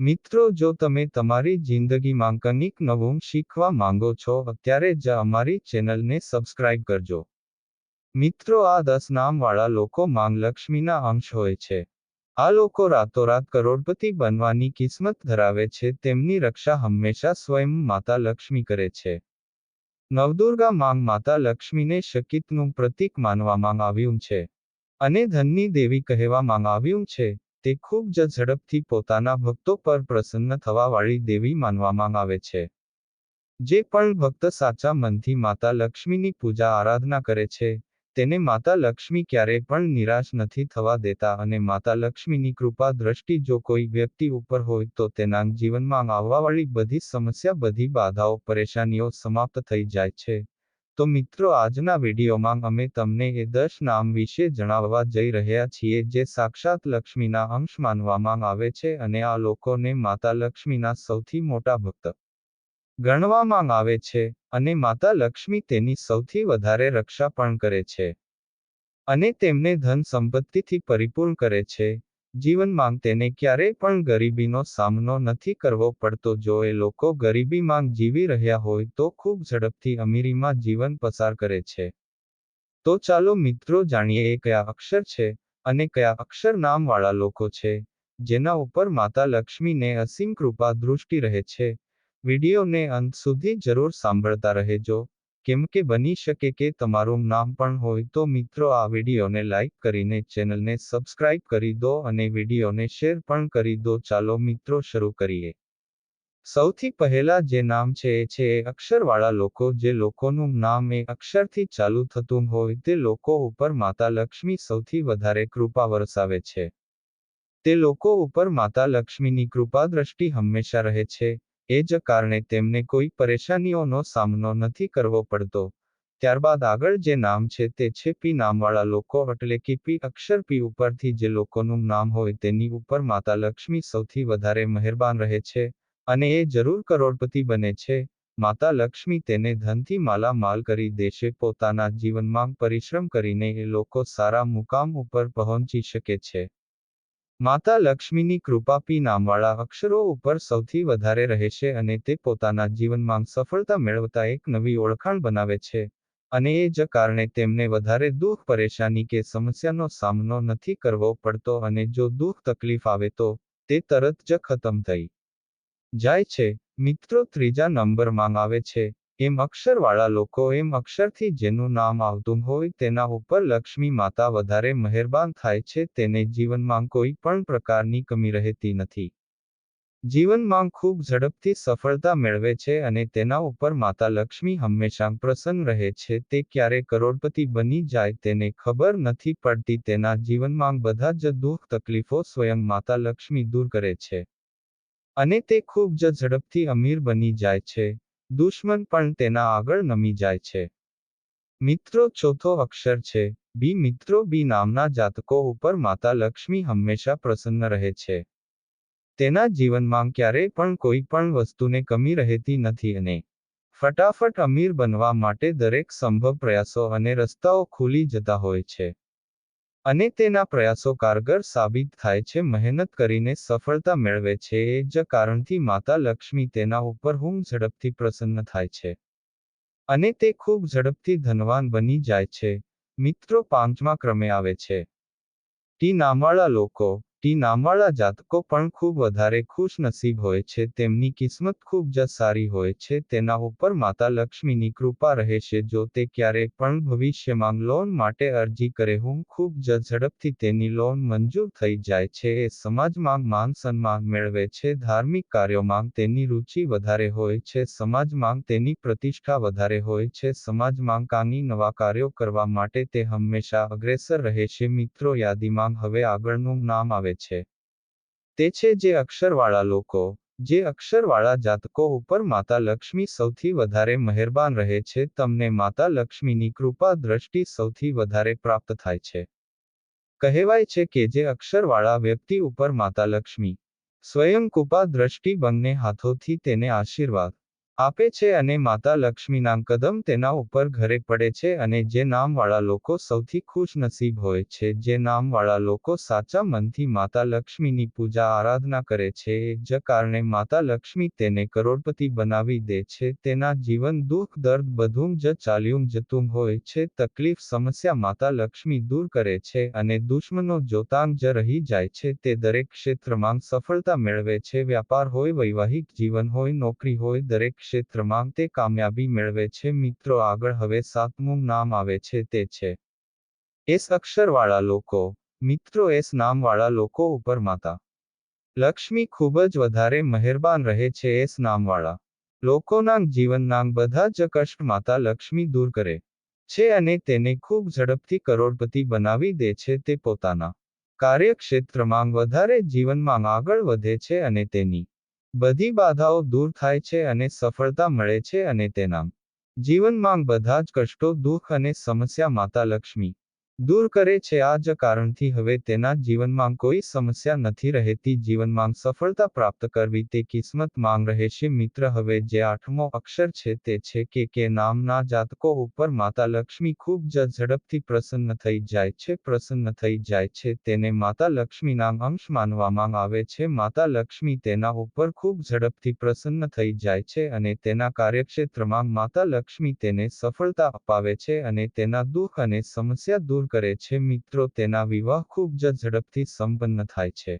મિત્રો, જો તમે તમારી જિંદગીમાં કંઈક નવું શીખવા માંગો છો, અત્યારે જ અમારી ચેનલને સબસ્ક્રાઇબ કરજો. મિત્રો, આ દસ નામવાળા લોકો માંગ લક્ષ્મીના અંશ હોય છે. આ લોકો રાતોરાત કરોડપતિ બનવાની કિસ્મત ધરાવે છે, તેમની રક્ષા હંમેશા સ્વયં માતા લક્ષ્મી કરે છે. નવદુર્ગા માંગ માતા લક્ષ્મીને શકિતનું પ્રતીક માનવામાં આવ્યું છે. અને ધનની દેવી કહેવામાં આવ્યું છે. તે ખૂબ જ ઝડપથી પોતાના ભક્તો પર પ્રસન્ન થવાવાળી દેવી માનવામાં આવે છે. જે પણ ભક્ત સાચા મનથી માતા લક્ષ્મીની પૂજા આરાધના કરે છે, તેને માતા લક્ષ્મી ક્યારેય પણ નિરાશ નથી થવા દેતા અને માતા લક્ષ્મીની કૃપા દ્રષ્ટિ જો કોઈ વ્યક્તિ ઉપર હોય તો તેના જીવનમાં આવવાવાળી બધી સમસ્યા, બધી બાધાઓ, પરેશાનીઓ સમાપ્ત થઈ જાય છે. તો મિત્રો, આજના વિડીયોમાં અમે તમને એ દસ નામ વિશે જણાવવા જઈ રહ્યા છીએ જે સાક્ષાત લક્ષ્મીના અંશ માનવામાં આવે છે અને આ લોકોને માતા લક્ષ્મીના સૌથી મોટા ભક્ત ગણવામાં આવે છે અને માતા લક્ષ્મી તેની સૌથી વધારે રક્ષા પણ કરે છે અને તેમને ધન સંપત્તિથી પરિપૂર્ણ કરે છે. જીવનમાં તેને ક્યારેય પણ ગરીબીનો સામનો નથી કરવો પડતો. જો એ લોકો ગરીબીમાં જીવી રહ્યા હોય તો ખૂબ ઝડપથી અમીરીમાં જીવન પસાર કરે છે. તો ચાલો મિત્રો જાણીએ એ કયા અક્ષર છે અને કયા અક્ષર નામવાળા લોકો છે, જેના ઉપર માતા લક્ષ્મીને અસીમ કૃપા દૃષ્ટિ રહે છે. વિડીયોને અંત સુધી જરૂર સાંભળતા રહેજો. કેમ કે બની શકે કે તમારું નામ પણ હોય તો મિત્રો આ વિડીયોને લાઇક કરીને ચેનલને સબસ્ક્રાઇબ કરી દો અને વિડીયોને શેર પણ કરી દો. ચાલો મિત્રો શરૂ કરીએ. સૌથી પહેલા જે નામ છે એ છે એ અક્ષરવાળા લોકો. જે લોકોનું નામ એ અક્ષરથી ચાલુ થતું હોય તે લોકો ઉપર માતા લક્ષ્મી સૌથી વધારે કૃપા વરસાવે છે. તે લોકો ઉપર માતા લક્ષ્મીની કૃપા દ્રષ્ટિ હંમેશા રહે છે. એ જ કારણે તેમને કોઈ પરેશાનીઓનો સામનો નથી કરવો પડતો. ત્યારબાદ આગળ જે નામ છે તે છે પી નામવાળા લોકો એટલે કે પી અક્ષર પી ઉપરથી જે લોકોનું નામ હોય તેની ઉપર માતા લક્ષ્મી સૌથી વધારે મહેરબાન રહે છે અને એ જરૂર કરોડપતિ બને છે. માતા લક્ષ્મી તેને ધનથી માલામાલ કરી દેશે, પોતાના જીવનમાં પરિશ્રમ કરીને એ લોકો સારા મુકામ ઉપર પહોંચી શકે છે. માતા લક્ષ્મીની કૃપા પી નામવાળા અક્ષરો ઉપર સૌથી વધારે રહેશે અને તે પોતાના જીવનમાં સફળતા મેળવતા એક નવી ઓળખાણ બનાવે છે. અને એ જ કારણે તેમને વધારે દુઃખ, પરેશાની કે સમસ્યાનો સામનો નથી કરવો પડતો અને જો દુઃખ, તકલીફ આવે તો તે તરત જ ખતમ થઈ જાય છે. મિત્રો, ત્રીજા નંબરમાં આવે છે. એમ અક્ષરવાળા લોકો એમ અક્ષરથી જેનું નામ આવતું હોય તેના ઉપર લક્ષ્મી માતા વધારે મહેરબાન થાય છે, તેને જીવનમાં કોઈ પણ પ્રકારની કમી રહેતી નથી. જીવનમાં ખૂબ ઝડપથી સફળતા મેળવે છે અને તેના ઉપર માતા લક્ષ્મી હંમેશા પ્રસન્ન રહે છે, તે ક્યારે કરોડપતિ બની જાય તેને ખબર નથી પડતી, તેના જીવનમાં બધા જ દુઃખ તકલીફો સ્વયં માતા લક્ષ્મી દૂર કરે છે. અને તે ખૂબ જ ઝડપથી અમીર બની જાય છે. દુશ્મન પણ તેના આગળ નમી જાય છે. મિત્રો, ચોથો અક્ષર છે. બી, મિત્રો, બી નામના જાતકો ઉપર માતા લક્ષ્મી હંમેશા પ્રસન્ન રહે છે. તેના જીવનમાં ક્યારેય પણ કોઈ પણ વસ્તુને કમી રહેતી નથી અને ફટાફટ અમીર બનવા માટે દરેક સંભવ પ્રયાસો અને રસ્તાઓ ખુલી જતા હોય છે. અને તેના પ્રયાસો કારગર સાબિત થાય છે, મહેનત કરીને સફળતા મેળવે છે, એ જ કારણથી માતા લક્ષ્મી તેના ઉપર હું ઝડપથી પ્રસન્ન થાય છે. અને તે ખૂબ ઝડપથી ધનવાન બની જાય છે. મિત્રો, પાંચમા ક્રમે આવે છે. ટી નામવાળા લોકો નામવાળા જાતકો પણ ખૂબ વધારે ખુશ નસીબ હોય છે, તેમની કિસ્મત ખૂબ જ સારી હોય છે, તેના ઉપર માતા લક્ષ્મીની કૃપા રહેશે જો તે ક્યારેય પણ ભવિષ્યમાં લોન માટે અરજી કરે હું ખૂબ જ ઝડપથી તેની લોન મંજૂર થઈ જાય છે, એ સમાજમાં માન સન્માન મેળવે છે, ધાર્મિક કાર્યોમાં તેની રુચિ વધારે હોય છે, સમાજમાં તેની પ્રતિષ્ઠા વધારે હોય છે, સમાજમાં કાની નવા કાર્યો કરવા માટે તે હંમેશા અગ્રેસર રહેશે મિત્રો યાદીમાં હવે આગળનું નામ આવે છે. તે છે જે અક્ષરવાળા લોકો, જે અક્ષરવાળા જાતકો ઉપર માતા લક્ષ્મી સૌથી વધારે મહેરબાન રહે છે, તમને માતા લક્ષ્મીની કૃપા દ્રષ્ટિ સૌથી વધારે પ્રાપ્ત થાય છે. કહેવાય છે કે જે અક્ષરવાળા વ્યક્તિ ઉપર માતા લક્ષ્મી, સ્વયં કૃપા દ્રષ્ટિ બંને હાથોથી તેને આશીર્વાદ આપે છે અને માતા લક્ષ્મીના કદમ તેના ઉપર ઘરે પડે છે અને જે નામવાળા લોકો સૌથી ખુશનસીબ હોય છે, જે નામવાળા લોકો સાચા મનથી માતા લક્ષ્મીની પૂજા આરાધના કરે છે, જ કારણે માતા લક્ષ્મી તેને કરોડપતિ બનાવી દે છે, તેના જીવન દુઃખ, દર્દ બધું જ ચાલ્યું જતું હોય છે, તકલીફ, સમસ્યા માતા લક્ષ્મી દૂર કરે છે અને દુશ્મનો જોતાંગ જ રહી જાય છે, તે દરેક ક્ષેત્રમાં સફળતા મેળવે છે, વ્યાપાર હોય, વૈવાહિક જીવન હોય, નોકરી હોય, દરેક ક્ષેત્રમાં તે કામયાબી મેળવે છે. મિત્રો, આગળ હવે સાતમું નામ આવે છે તે છે. એસ અક્ષરવાળા લોકો. મિત્રો, એસ નામવાળા લોકો ઉપર માતા. લક્ષ્મી ખૂબ જ વધારે મહેરબાન રહે છે એસ નામવાળા. લોકોના જીવનના બધા જ કષ્ટ માતા લક્ષ્મી દૂર કરે છે અને તેને ખૂબ ઝડપથી કરોડપતિ બનાવી દે છે તે પોતાના કાર્યક્ષેત્રમાં વધારે જીવનમાં આગળ વધે છે અને તેની બધી બાધાઓ દૂર થાય છે અને સફળતા મળે છે અને તેના જીવનમાં બધા જ કષ્ટો, દુઃખ અને સમસ્યા માતા લક્ષ્મી. દૂર કરે છે આ જ કારણથી હવે તેના જીવનમાં કોઈ સમસ્યા નથી રહેતી. જીવનમાં સફળતા પ્રાપ્ત કરવી તે કિસ્મત માંગ રહેશે મિત્ર, હવે જે આઠમો અક્ષર છે તે છે કે કે નામના જાતકો ઉપર માતા લક્ષ્મી ખૂબ જ ઝડપથી પ્રસન્ન થઈ જાય છે, પ્રસન્ન થઈ જાય છે. તેને માતા લક્ષ્મીના અંશ માનવામાં આવે છે. માતા લક્ષ્મી તેના ઉપર ખૂબ ઝડપથી પ્રસન્ન થઈ જાય છે અને તેના કાર્યક્ષેત્રમાં માતા લક્ષ્મી તેને સફળતા અપાવે છે અને તેના દુઃખ અને સમસ્યા દૂર કરે છે મિત્રો, તેના વિવાહ ખૂબ જ ઝડપથી સંપન્ન થાય છે.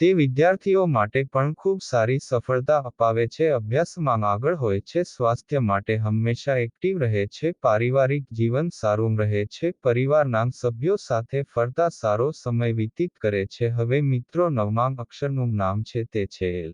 તે વિદ્યાર્થીઓ માટે પણ ખૂબ સારી સફળતા અપાવે છે, અભ્યાસમાં આગળ હોય છે, સ્વાસ્થ્ય માટે હંમેશા એક્ટિવ રહે છે, પારિવારિક જીવન સારું રહે છે, પરિવારના સભ્યો સાથે ફરતા સારો સમય વ્યતીત કરે છે. હવે મિત્રો નવમાંગ અક્ષરનું નામ છે તે છે એલ.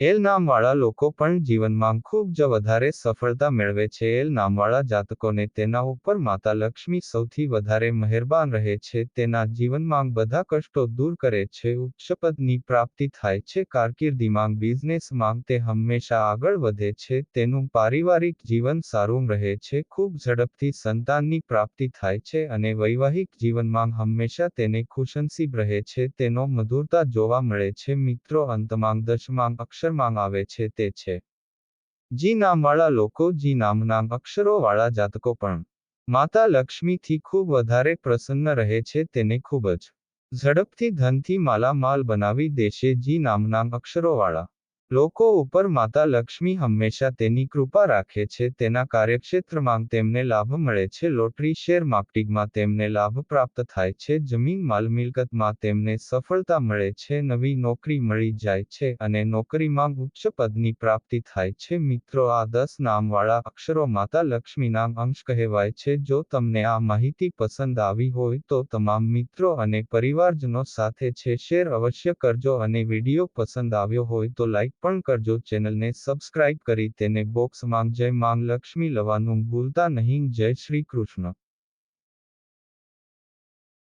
એલ નામવાળા લોકો પણ જીવનમાં ખૂબ જ વધારે સફળતા મેળવે છે. એલ નામવાળા જાતકોને તેના ઉપર માતા લક્ષ્મી સૌથી વધારે મહેરબાન રહે છે. તેના જીવનમાં બધા કષ્ટો દૂર કરે છે. ઉચ્ચપદની પ્રાપ્તિ થાય છે. કારકિર્દીમાં બિઝનેસમાં તે હંમેશા આગળ વધે છે. તેનું પારિવારિક જીવન સારું રહે છે. ખૂબ ઝડપથી સંતાનની પ્રાપ્તિ થાય છે અને વૈવાહિક જીવનમાં હંમેશા તેને ખુશનસીબ રહે છે. તેનો મધુરતા જોવા મળે છે. મિત્રો, અંતમાં દશમાં અક્ષર અક્ષરમાં આવે છે તે છે. જી નામવાળા લોકો, જી નામના અક્ષરોવાળા જાતકો પણ. માતા લક્ષ્મીથી ખૂબ વધારે પ્રસન્ન રહે છે તેને ખૂબ જ. ઝડપથી ધનથી માલામાલ બનાવી દેશે જી નામના અક્ષરોવાળા લોકો ઉપર માતા લક્ષ્મી હંમેશા તેની કૃપા રાખે છે, તેના કાર્યક્ષેત્રમાં તેમને લાભ મળે છે, લોટરી શેર માર્કેટિંગમાં તેમને લાભ પ્રાપ્ત થાય છે, જમીન માલ મિલકતમાં તેમને સફળતા મળે છે, નવી નોકરી મળી જાય છે અને નોકરીમાં ઉચ્ચ પદની પ્રાપ્તિ થાય છે. મિત્રો, આ દસ નામવાળા અક્ષરો માતા લક્ષ્મીના અંશ કહેવાય છે. જો તમને આ માહિતી પસંદ આવી હોય તો તમામ મિત્રો અને પરિવારજનો સાથે છે. શેર અવશ્ય કરજો અને વીડિયો પસંદ આવ્યો હોય તો લાઈક પણ કરજો ચેનલને સબસ્ક્રાઇબ કરી તેને બોક્સમાં જય માંગ લક્ષ્મી લવાનું ભૂલતા નહીં જય શ્રી કૃષ્ણ.